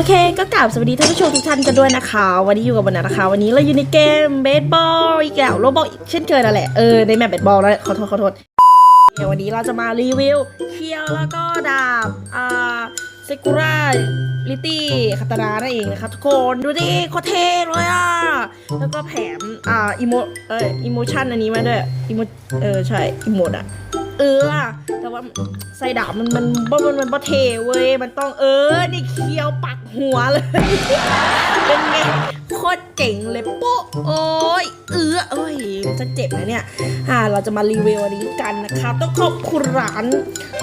อเคก็กราบสวัสดีท่านผู้ชมทุกท่านกันด้วยนะคะ วันนี้อยู่กับวันนะคะ วันนี้เราอยู่ในเกมเบสบอลอีกแล้วโรบอกเช่นเคยนั่นแหละเออในแมปเบสบอลแล้วขอโทษขอโทษเดี๋ยววันนี้เราจะมารีวิวเคียวแล้วก็ดาบอ่าเซกุระลิตี้คาตานานั่นเองนะคะทุกคนดูดิโคเทเลยอะแล้วก็แถมอ่าอิโมเอออิโมชันอันนี้มาด้วยอิโมเออใช่อิโมดอะ เออ แต่ว่าไซดาบมันมันมันมันมันบ่เทเว้ย มันต้องเออ นี่เคี้ยวปักหัวเลย เป็นไงโคตรเจ๋งเลยโป๊ะโอ้ยเออเอ้ยจะเจ็บนะเนี่ย อ่า เราจะมารีวิวอันนี้กันนะครับ ต้องขอบคุณร้าน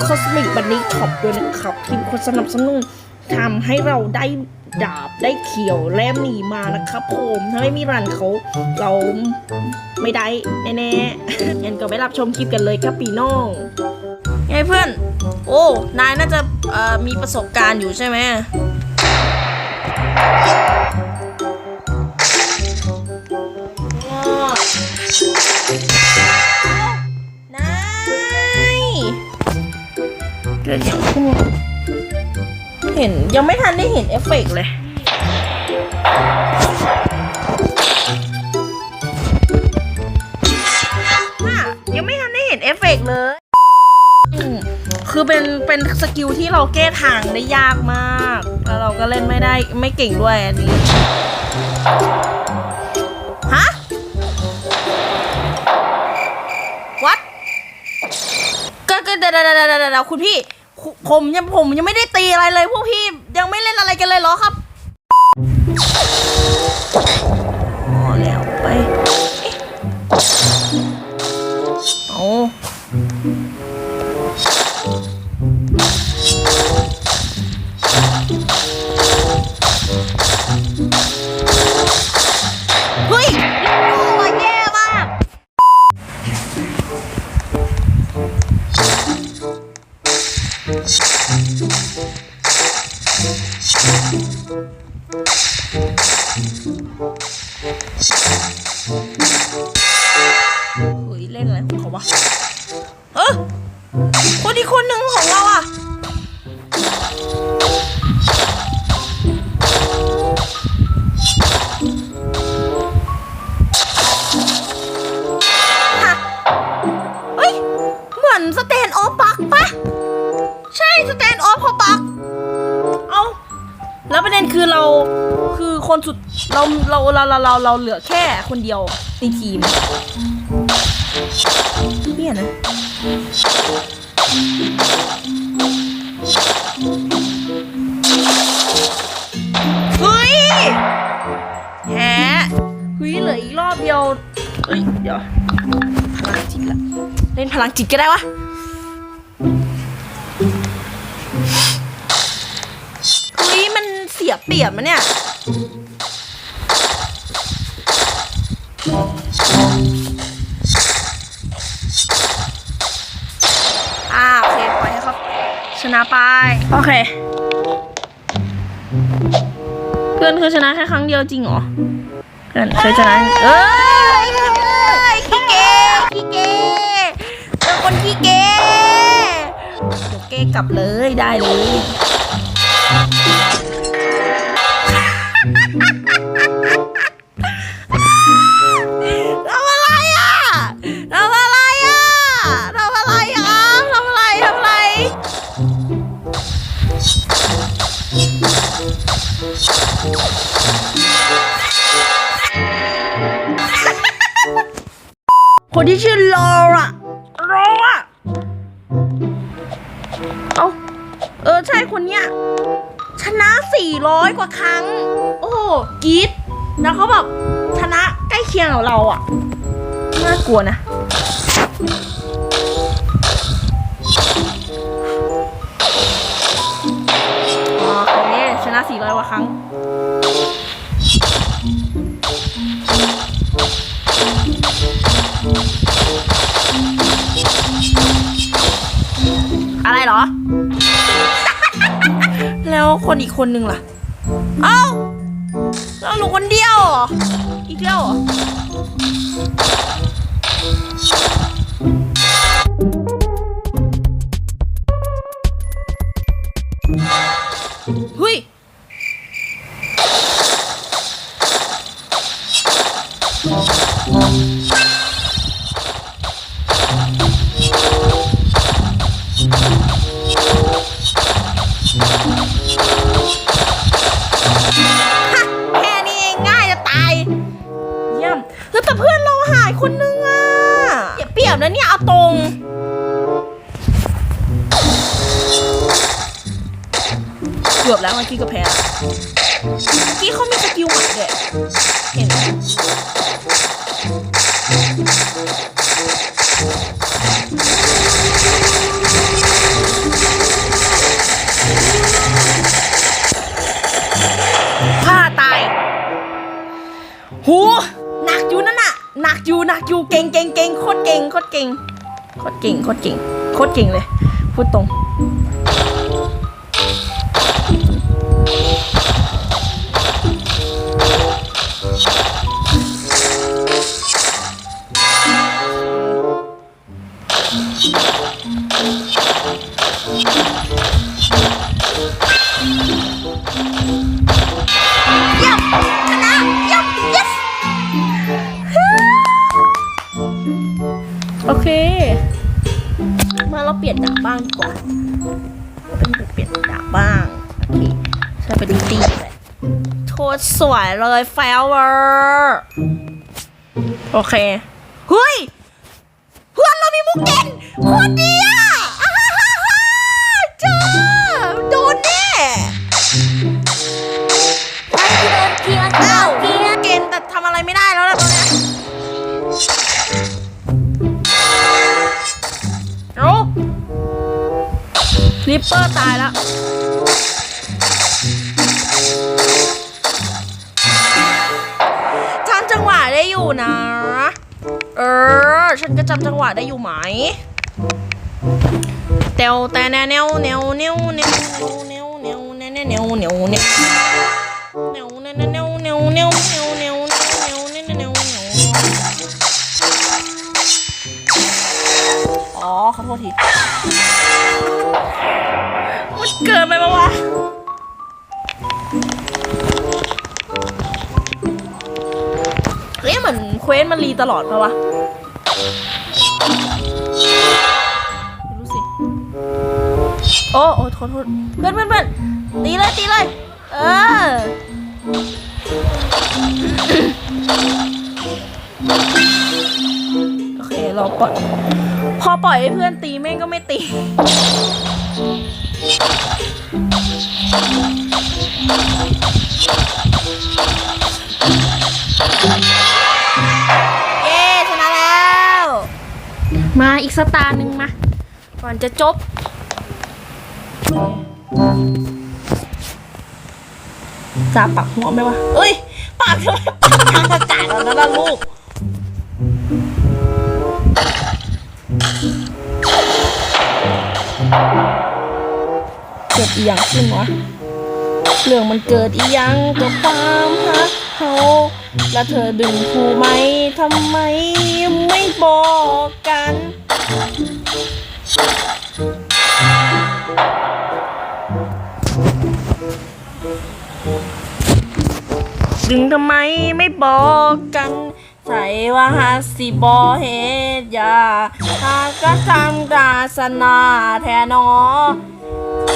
คอสมิกบันนี้ขอบด้วยนะครับทีมคนสนับสนุน ทำให้เราได้ดาบได้เขียวแลมหนีมานะครับผมถ้าไม่มีร้านเขาเราไม่ได้แน่ๆงั้นก็ไปรับชมคลิปกันเลยครับปีน้องไงเพื่อน โอ้ นายน่าจะมีประสบการณ์อยู่ใช่ไหมนายเกิดอย่างขึ้น เห็นยังไม่ทันได้เห็นเอฟเฟกต์เลยน่ะยังไม่ทันได้เห็นเอฟเฟกต์เลยอืมคือเป็นเป็นสกิลที่เราแก้ทางได้ยากมาก แล้วเราก็เล่นไม่ได้ไม่เก่งด้วยอันนี้ ฮะ what ก็ก็เดี๋ยวเดี๋ยวเดี๋ยวเดี๋ยวเดี๋ยวคุณพี่คุ ผมยังผมยังไม่ได้ตีอะไรเลยพวกพี่ยังไม่เล่นอะไรกันเลยเหรอครับ นสแตนออฟปักปะใช่สแตนออฟเขาปักเอาแล้วประเด็นคือเราคือคนสุดเราเราเราเราเราเราเหลือแค่คนเดียวในทีมเนี่ยนะเฮ้ยแหมเฮ้ยเหลืออีกรอบเดียวเฮ้ยเดี๋ยวพลังจิตละเล่นพลังจิตก็ได้วะ สียเปรียบมะเนี่ยอ่าโอเคปล่อยให้เขาชนะไป โอเค เพื่อนเคยชนะแค่ครั้งเดียวจริงเหรอ เพื่อนเคยชนะเอ้ยขี้เกขี้เกเป็นคนขี้เกเดี๋ยวเกกลับเลยได้เลย คนที่ชื่อโลอะโลอะเอาเออใช่คนเนี้ยชนะ 400 กว่าครั้ง โอ้โหกรีดแล้วเขาแบบชนะใกล้เคียงกับเราอะน่ากลัวนะ โอเคชนะ 400 กว่าครั้ง คนอีกคนนึงล่ะ เอ้าเราหนูคนเดียวเหรอ อีกแล้วเหรอ กี้ก็แพ้แล้วเมื่อกี้เขามีสกิลใหม่ด้วยเห็นไหมฆ่าตายหูหนักอยู่นั่นน่ะหนักอยู่หนักอยู่เก่งเก่งเก่งโคตรเก่งโคตรเก่งโคตรเก่งโคตรเก่งโคตรเก่งเลยพูดตรง บ้างโอเคใช้ไปดีตีเลยโทษสวยเลยแฟลเวอร์โอเคเฮ้ยเพื่อนเรามีมุกเด่นโคตรดีอ่อ่าฮ่าฮ่าฮ่าเจ้าโดนแน่เอ้าเกมแต่ทำอะไรไม่ได้แล้วล่ะตอนเนี้ยโอ้ริปเปอร์ตายแล้ว ได้อยู่นะ เออ ฉันก็จำจังหวะได้อยู่ไหมเตวแต่แนวแนวแนวแนวแนวแนวแนวแนวแนวแนวแนวแนวเนียวเนียวเนียวเนียวเนียวเนียวเนียวเนียวเนียวเนียวเนียวเนียวอ๋อขอโทษทีมันเกินไปปะวะ ควสมันรีตลอดปะวะไม่รู้สิโอ้โอ้โทษโทษเพื่อนเพื่อนเพื่อนตีเลยตีเลยเออโอเคราปล่อยพอปล่อยให้เพื่อนตีแม่งก็ไม่ตี สตาร์หนึ่งมา ก่อนจะจบจะปักหัวไหมวะ เอ้ย ปากทำไมปากทางอากาศแล้วนะล่ะลูกเกิดอีหยังขึ้นวะเรื่องมันเกิดอีหยังกับความฮักเขาแล้วเธอดึงผูไหมทำไมไม่บอกกัน ดึงทำไมไม่บอกกัน ใส่ว่าฮัสิบอเฮดยาหากก็ทำกาสนาแทนอ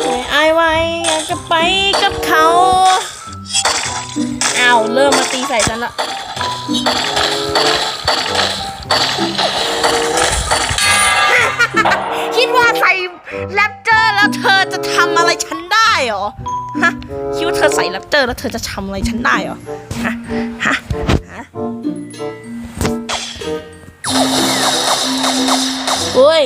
ไม่อายไว้อยากจะไปกับเขาอ้าวเริ่มมาตีใส่ฉันละ ทำอะไรฉันได้เหรอ ฮะ คิดว่าเธอใส่แรปเตอร์แล้วเธอจะทำอะไรฉันได้เหรอ ฮะ ฮะ ฮะเฮ้ย